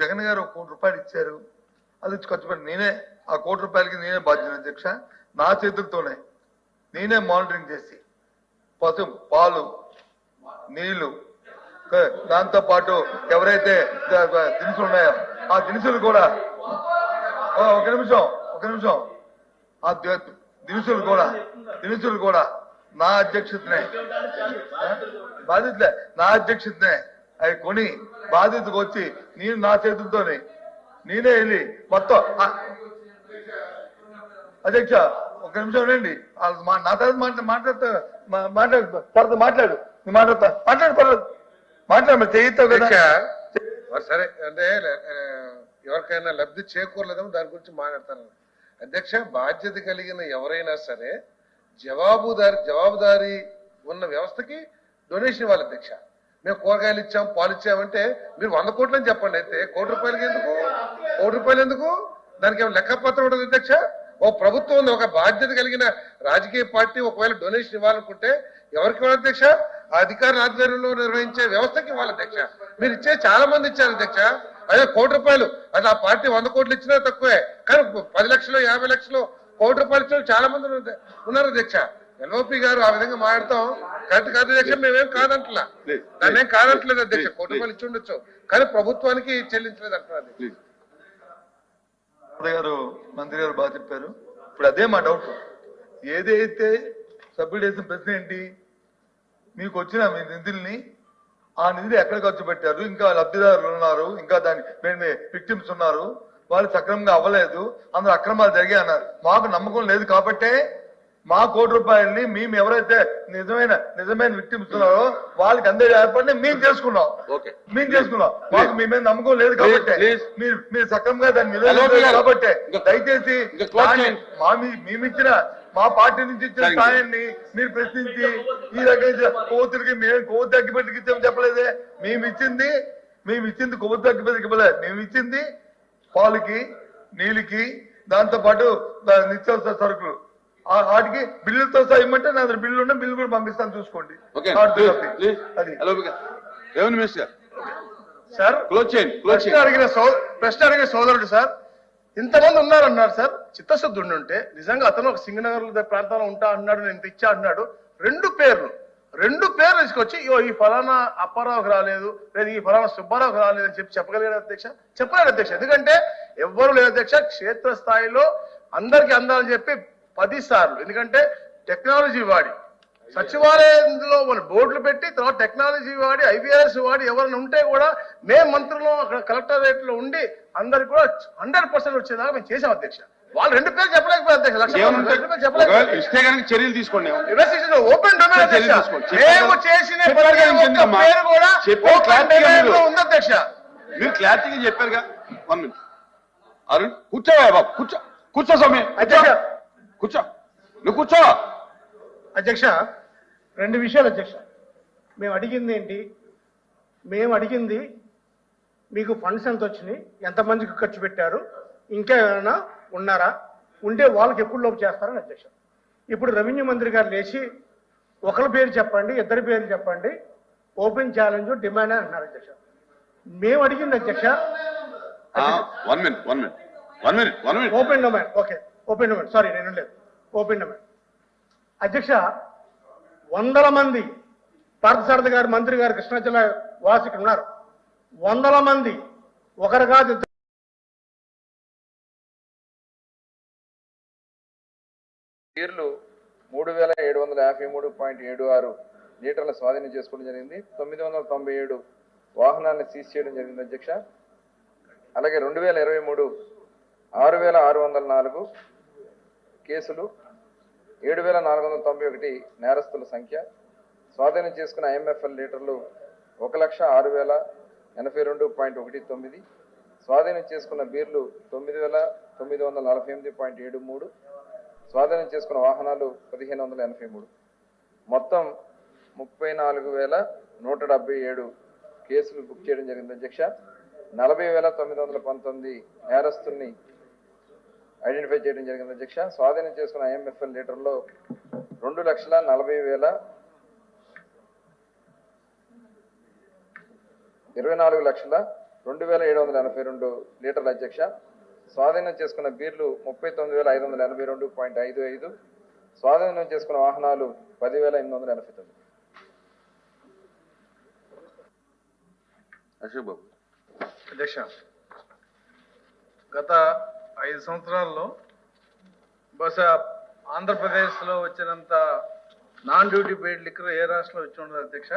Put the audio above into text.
జగన్ గారు ఒక కోటి రూపాయలు ఇచ్చారు. అది ఖర్చు పెట్టి నేనే ఆ కోటి రూపాయలకి నేనే బాధ్యత అధ్యక్ష. నా చేతులతోనే నేనే మానిటరింగ్ చేసి పసు పాలు నీళ్ళు దాంతోపాటు దాంతో పాటు ఎవరైతే దినుసులు ఉన్నాయో ఆ దినుసులు కూడా ఒక నిమిషం ఒక నిమిషం. ఆ దినుసులు కూడా దినుసులు కూడా నా అధ్యక్షతనే. బాధ్యతలే నా అధ్యక్షతనే. అవి కొని బాధ్యతకు వచ్చి నేను నా చేతులతోనే నేనే వెళ్ళి మొత్తం అధ్యక్ష ఒక నిమిషం రండి మా- నా తర్వాత మాట్లా మాట్లాడతా మాట్లాడు తర్వాత మాట్లాడు. నువ్వు మాట్లాడతా. మాట్లాడు పర్లేదు మాట్లాడు మరి చేయిస్తావు కదా. సరే అంటే ఎవరికైనా లబ్ధి చేకూరలేదేమో దాని గురించి మాట్లాడతాను. అధ్యక్ష బాధ్యత కలిగిన ఎవరైనా సరే జవాబుదారి జవాబుదారీ ఉన్న వ్యవస్థకి డొనేషన్ ఇవ్వాలి అధ్యక్ష. మేము కూరగాయలు ఇచ్చాం పాలు ఇచ్చామంటే మీరు వంద కోట్లని చెప్పండి అయితే. కోటి రూపాయలకి ఎందుకు? కోటి రూపాయలు ఎందుకు? దానికి ఏమైనా లెక్కపత్రం ఉండదు అధ్యక్ష? ఓ ప్రభుత్వం ఉంది ఒక బాధ్యత కలిగిన రాజకీయ పార్టీ ఒకవేళ డొనేషన్ ఇవ్వాలనుకుంటే ఎవరికి ఇవ్వాలి అధ్యక్ష? అధికార అధికారుల ఆధ్వర్యంలో నిర్వహించే వ్యవస్థకి ఇవ్వాలి అధ్యక్ష. మీరు ఇచ్చే చాలా మంది ఇచ్చారు అధ్యక్ష. అదే కోటి రూపాయలు. అది ఆ పార్టీ వంద కోట్లు ఇచ్చినా తక్కువే. కానీ పది లక్షలు యాభై లక్షలు కోటి రూపాయలు ఇచ్చిన చాలా మంది ఉన్నారు- ఉన్నారు అధ్యక్ష. ఎల్ఓపి గారు ఆ విధంగా మాట్లాడతాం. కరెక్ట్ కాదు అధ్యక్ష మేమేం కాదంటలా. దాన్ని ఏం కాదంటలేదు అధ్యక్ష కోటి రూపాయలు ఇచ్చి ఉండొచ్చు కానీ ప్రభుత్వానికి చెల్లించలేదు అంటున్నది మంత్రి గారు మంత్రి గారు బాగా చెప్పారు. ఇప్పుడు అదే మా డౌట్ ఏదైతే సభ్యుడు వేసిన ప్రశ్న ఏంటి? మీకు వచ్చిన మీ నిధుల్ని ఆ నిధులు ఎక్కడ ఖర్చు పెట్టారు? ఇంకా లబ్ధిదారులు ఉన్నారు ఇంకా దాని విక్టిమ్స్ ఉన్నారు. వాళ్ళు సక్రమంగా అవ్వలేదు అందులో అక్రమాలు జరిగాయి అన్నారు. మాకు నమ్మకం లేదు కాబట్టే మా కోటి రూపాయల్ని మేము ఎవరైతే నిజమైన నిజమైన విక్టిమ్స్ ఉన్నారో వాళ్ళకి అందే ఏర్పాటుని మేము చేసుకున్నాం ఓకే మేము చేసుకున్నాం మాకు మీ మీద నమ్మకం లేదు కాబట్టి. మీరు మీరు సక్రమంగా దాన్ని నిలబెట్టారు. కాబట్టి దయచేసి. మా మేమిచ్చిన మా పార్టీ నుంచి ఇచ్చిన. సాయాన్ని మీరు ప్రశ్నించి ఈ రకంగా కోతులకి మేము కొవ్వు తగ్గిపెట్టుకు ఇచ్చామని చెప్పలేదే మేము ఇచ్చింది మేము ఇచ్చింది కొవ్వు తగ్గిపెట్టుకు ఇవ్వలేదు మేము ఇచ్చింది పాలకి నీళ్ళకి దాంతో పాటు నిత్యావసర సరుకులు వాటికి బిల్లులతో సహా ఇమ్మంటే నా దగ్గర బిల్లు ఉన్న బిల్లు కూడా పంపిస్తాను చూసుకోండి. రెవెన్యూ మినిస్టర్ సార్ క్లోజ్ చేయండి క్లోజ్ ప్రశ్న చేయండి. అడిగిన ప్రశ్న అడిగిన సోదరుడు సార్ ఇంతమంది ఉన్నారన్నారు సార్ చిత్తశుద్ధి ఉండుంటే నిజంగా అతను ఒక సింగనగర్ ప్రాంతంలో ఉంటా అన్నాడు నేను ఇంత ఇచ్చా అన్నాడు. రెండు పేర్లు. రెండు పేర్లు తీసుకొచ్చి "ఇగో ఈ ఫలానా అప్పారావుకి రాలేదు లేదా ఈ ఫలానా సుబ్బారావుకి రాలేదు అని చెప్పి చెప్పగలిగాడు అధ్యక్ష. చెప్పలేడు అధ్యక్ష. ఎందుకంటే ఎవ్వరు లేదు అధ్యక్ష. క్షేత్ర స్థాయిలో అందరికి అందాలని చెప్పి పది సార్లు. ఎందుకంటే టెక్నాలజీ వాడి. సచివాలయంలో మన బోర్డులు పెట్టి తర్వాత టెక్నాలజీ వాడి ఐవీఆర్ఎస్ వాడి ఎవరైనా ఉంటే కూడా మేము మంత్రులు అక్కడ కలెక్టరేట్లో ఉండి అందరికి కూడా హండ్రెడ్ పర్సెంట్ వచ్చేదాకా మేము చేసాం అధ్యక్ష. వాళ్ళు రెండు పేరు చెప్పలేకపోయారు అధ్యక్ష. లక్ష కనుక చర్యలు తీసుకోండి. ఇన్వెస్టిగేషన్ ఓపెన్ డొమైన్ అధ్యక్ష. మేము చేసిన? పేరు కూడా ఓపెన్ డొమైన్లో మీరు. ఉంది అధ్యక్ష. మీరు క్లారిటీగా చెప్పారుగా. వన్ మినిట్ అరుణ్ కూర్చోవా బాబు. కూర్చో. కూర్చో స్వామి. కూర్చో అధ్యక్ష కూర్చో. నువ్వు కూర్చో. అధ్యక్ష రెండు విషయాలు అధ్యక్ష. మేము అడిగింది ఏంటి? మేము అడిగింది మీకు ఫండ్స్ ఎంత వచ్చినాయి? ఎంతమందికి ఖర్చు పెట్టారు? ఇంకా ఏమైనా ఉన్నారా? ఉంటే వాళ్ళకి ఎప్పుడు లోపు చేస్తారని అధ్యక్ష. ఇప్పుడు రెవెన్యూ మంత్రి గారు లేచి ఒకరి పేరు చెప్పండి ఇద్దరి పేరు చెప్పండి. ఓపెన్ ఛాలెంజ్ డిమాండ్ అని అన్నారు అధ్యక్ష. మేము అడిగింది అధ్యక్ష. One minute one minute one minute one minute open domain okay. Open domain sorry నేను లేదు ఓపెన్ డొమైన్ అధ్యక్ష వందల మంది పార్థసారథి గారు మంత్రి గారు కృష్ణా జిల్లా వాసి ఇక్కడ ఉన్నారు. వందల మంది ఒకరు కాదు ఇద్దరు. మూడు వేల ఏడు వందల యాభై మూడు పాయింట్ ఏడు ఆరు లీటర్ల స్వాధీనం చేసుకోవడం జరిగింది. తొమ్మిది వందల తొంభై ఏడు వాహనాలను సీజ్ చేయడం జరిగింది అధ్యక్ష. అలాగే రెండు వేల ఇరవై మూడు ఆరు వేల ఆరు వందల నాలుగు కేసులు ఏడు వేల నాలుగు వందల తొంభై ఒకటి నేరస్తుల సంఖ్య. స్వాధీనం చేసుకున్న ఐఎంఎఫ్ఎల్ లీటర్లు ఒక లక్ష ఆరు వేల ఎనభై రెండు పాయింట్ ఒకటి తొమ్మిది. స్వాధీనం చేసుకున్న బీర్లు తొమ్మిది వేల తొమ్మిది వందల నలభై ఎనిమిది పాయింట్ ఏడు మూడు. స్వాధీనం చేసుకున్న వాహనాలు పదిహేను వందల ఎనభై మూడు. మొత్తం ముప్పై నాలుగు వేల నూట డెబ్బై ఏడు కేసులు బుక్ చేయడం జరిగింది అధ్యక్ష. నలభై వేల తొమ్మిది వందల పంతొమ్మిది నేరస్తుల్ని ఐడెంటిఫై చేయడం జరిగింది అధ్యక్ష. స్వాధీనం చేసుకున్న ఐఎంఎఫ్ఎల్ లీటర్లో రెండు లక్షల నలభై వేల ఇరవై నాలుగు లక్షల రెండు వేల ఏడు వందల ఎనభై రెండు లీటర్ల అధ్యక్ష. స్వాధీనం చేసుకున్న బీర్లు ముప్పై తొమ్మిది వేల ఐదు వందల ఎనభై రెండు పాయింట్ ఐదు ఐదు. స్వాధీనం చేసుకున్న వాహనాలు పదివేల ఎనిమిది వందల ఎనభై తొమ్మిది. అశోక్ బాబు. అధ్యక్ష గత ఐదు సంవత్సరాల్లో బహుశా ఆంధ్రప్రదేశ్లో వచ్చినంత నాన్ డ్యూటీ పెయిడ్ లిక్కర్ ఏ రాష్ట్రంలో వచ్చి ఉండదు అధ్యక్ష?